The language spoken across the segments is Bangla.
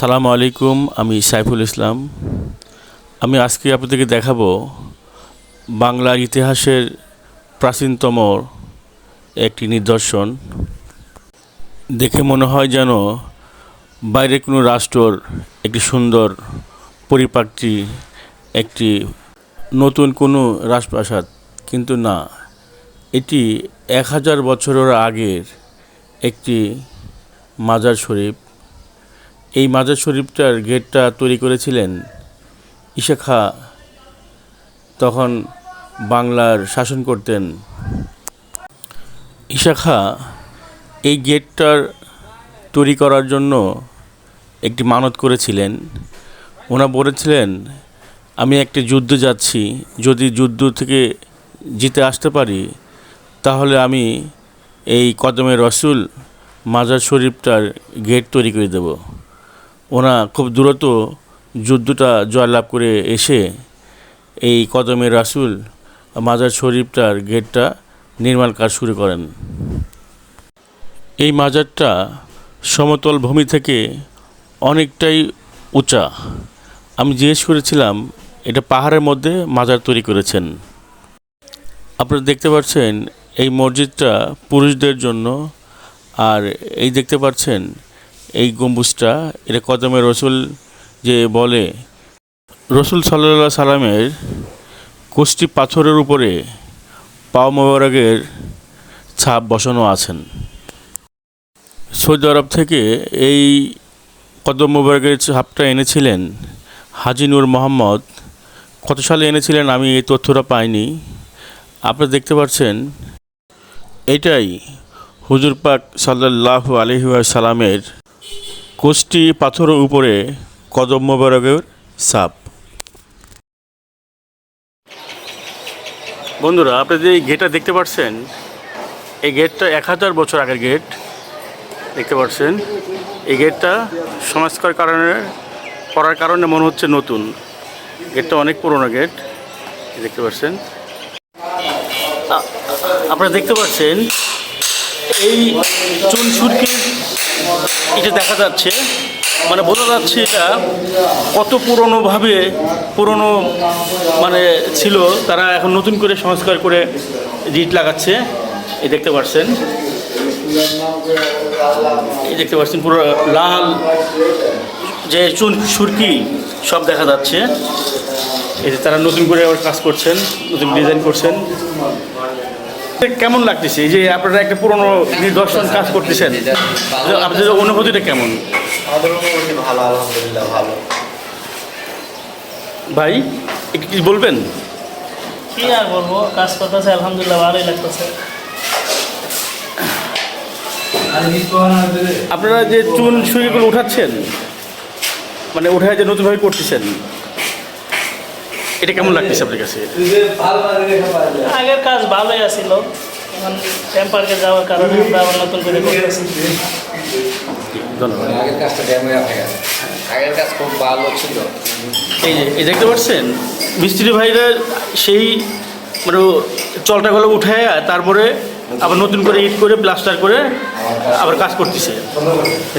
আসসালামু আলাইকুম, আমি সাইফুল ইসলাম। আমি আজকে আপনাদেরকে দেখাবো বাংলার ইতিহাসের প্রাচীনতম একটি নিদর্শন। দেখে মনে হয় যেন বাইরে কোনো রাষ্ট্রর একটি সুন্দর পরিপাটি একটি নতুন কোনো রাজপ্রাসাদ, কিন্তু না, এটি এক হাজার বছরের আগের একটি মাজার শরীফ। এই মাজার শরীফটার গেটটা তৈরি করেছিলেন ঈশা খাঁ। তখন বাংলার শাসন করতেন। ঈশা খাঁ, এই গেটটার তৈরি করার জন্য একটি মানত করেছিলেন। ওনা বলেছিলেন, আমি একটি যুদ্ধে যাচ্ছি। যদি যুদ্ধ থেকে জিতে আসতে পারি, তাহলে আমি এই কদমের রসুল মাজার শরীফটার গেট তৈরি করে দেব। ওনা খুব দ্রুত যুদ্ধটা জয়লাভ করে এসে এই কদমের রাসুল মাজার শরীফটার গেটটা নির্মাণ কাজ শুরু করেন। এই মাজারটা সমতল ভূমি থেকে অনেকটাই উঁচা। আমি জিজ্ঞেস করেছিলাম, এটা পাহাড়ের মধ্যে মাজার তৈরি করেছেন। আপনারা দেখতে পাচ্ছেন, এই মসজিদটা পুরুষদের জন্য, আর এই দেখতে পাচ্ছেন এই গম্বুজটা, এটা কদমে রসুল যে বলে, রসুল সাল্লা সাল্লামের কোষ্টি পাথরের উপরে পাও মোবারকের ছাপ বসানো আছেন। সৌদি আরব থেকে এই কদম মোবারকের ছাপটা এনেছিলেন হাজি নূর মোহাম্মদ। কত সালে এনেছিলেন আমি এই তথ্যটা পাইনি। আপনারা দেখতে পাচ্ছেন, এটাই হুজুর পাক সাল্লাহ আলহি সালামের কোষ্টি পাথরের উপরে কদম মোবারকের সাপ। বন্ধুরা, আপনি যে এই গেটটা দেখতে পাচ্ছেন, এই গেটটা এক হাজার বছর আগের গেট দেখতে পাচ্ছেন, এই গেটটা সংস্কার কারণে, করার কারণে মনে হচ্ছে নতুন। গেটটা অনেক পুরনো গেট দেখতে পাচ্ছেন। আপনারা দেখতে পাচ্ছেন, এই চুন সুরকির এটা দেখা যাচ্ছে মানে বোঝা যাচ্ছে এটা কত পুরনোভাবে পুরনো মানে ছিল, তারা এখন নতুন করে সংস্কার করে রিট লাগাচ্ছে। এই দেখতে পাচ্ছেন এই দেখতে পাচ্ছেন পুরো লাল যে চুন, সুরকি সব দেখা যাচ্ছে। এই তারা নতুন করে আবার কাজ করছেন, নতুন ডিজাইন করছেন। কেমন লাগতেছে? এই যে আপনারা একটা পুরনো নিদর্শন কাজ করতেছেন। আপনাদের অনুভূতিটা কেমন? আমাদের অনুভূতি ভালো আলহামদুলিল্লাহ ভালো। ভাই একটু কি বলবেন? কি আর বলব? কাজ করতেছে আলহামদুলিল্লাহ ভালোই লাগতেছে। আপনারা যে চুন সুইগুলো উঠাচ্ছেন মানে উঠায় যে নতুনভাবে করতেছেন এটা কেমন লাগতেছে আপনার কাছে? আগের কাজ ভালোই আছিল। এখন টেম্পার্কে যাওয়ার কারণে আমরা আবার নতুন করে করতেছি। ধন্যবাদ। আগের কাজটা ড্যাম হয়ে গেছে। আগের কাজ খুব ভালো ছিল। এই যে এই দেখতে পাচ্ছেন? মিস্ত্রি ভাইরা সেই মানে চলটাগুলো উঠায় তারপরে আবার নতুন করে ইট করে প্লাস্টার করে আবার কাজ করতেছে।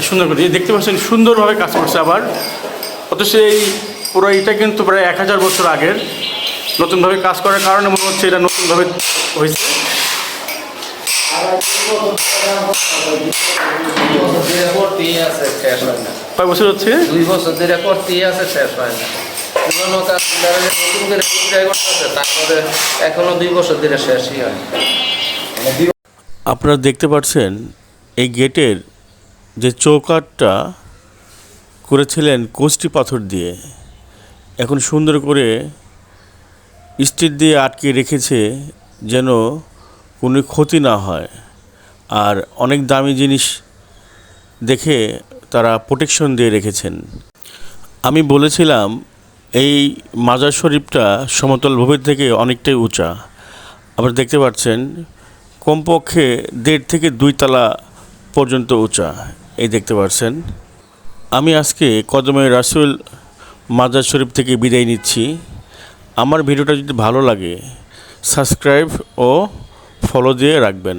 সুন্দর করে এই দেখতে পাচ্ছেন সুন্দরভাবে কাজ করছে আবার। অথচ এই পুরো এটা কিন্তু প্রায় এক হাজার বছর আগের নতুনভাবে কাজ করার কারণে মনে হচ্ছে এটা নতুনভাবে হয়েছে। হয় কয় বছর হচ্ছে? দুই বছর ধরে করতেই আছে শেষ হয় না। পুরোনো কাজ যারা নতুন করে ট্রাই করতেছে তারপরে এখনও দুই বছর ধরে শেষই হয় আপনারা দেখতে পাচ্ছেন এই গেটের যে চৌকাটটা করেছিলেন কোষ্টি পাথর দিয়ে এখন সুন্দর করে স্টিল দিয়ে আটকে রেখেছে যেন কোনো ক্ষতি না হয়। আর অনেক দামি জিনিস দেখে তারা প্রোটেকশন দিয়ে রেখেছেন। আমি বলেছিলাম, এই মাজার শরীফটা সমতল ভূমির থেকে অনেকটাই উঁচা। আপনারা দেখতে পাচ্ছেন, কমপক্ষে দেড় থেকে দুই তলা পর্যন্ত উঁচা। এই দেখতে পাচ্ছেন। আমি আজকে কদমে রাসুল মাজার শরীফ থেকে বিদায় নিচ্ছি। আমার ভিডিওটা যদি ভালো লাগে সাবস্ক্রাইব ও ফলো দিয়ে রাখবেন।